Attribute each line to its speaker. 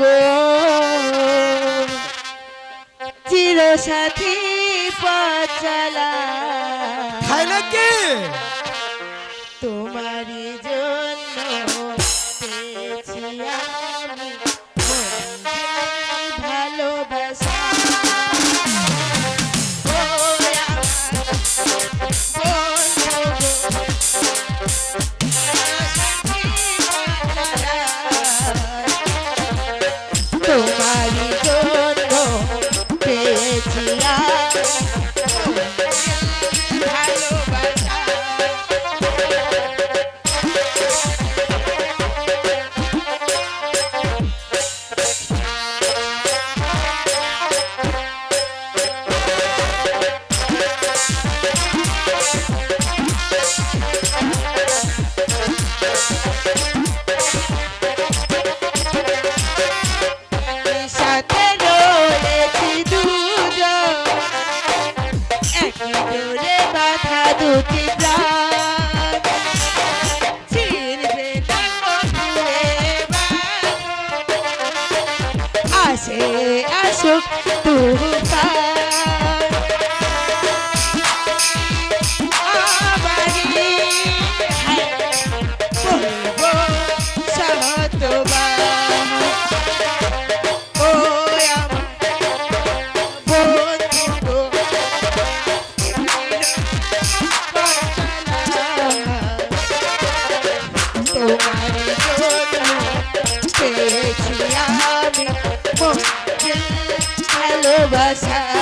Speaker 1: গো চির সাথী পচলা
Speaker 2: তোমারি নাকি
Speaker 1: ভালোবাসা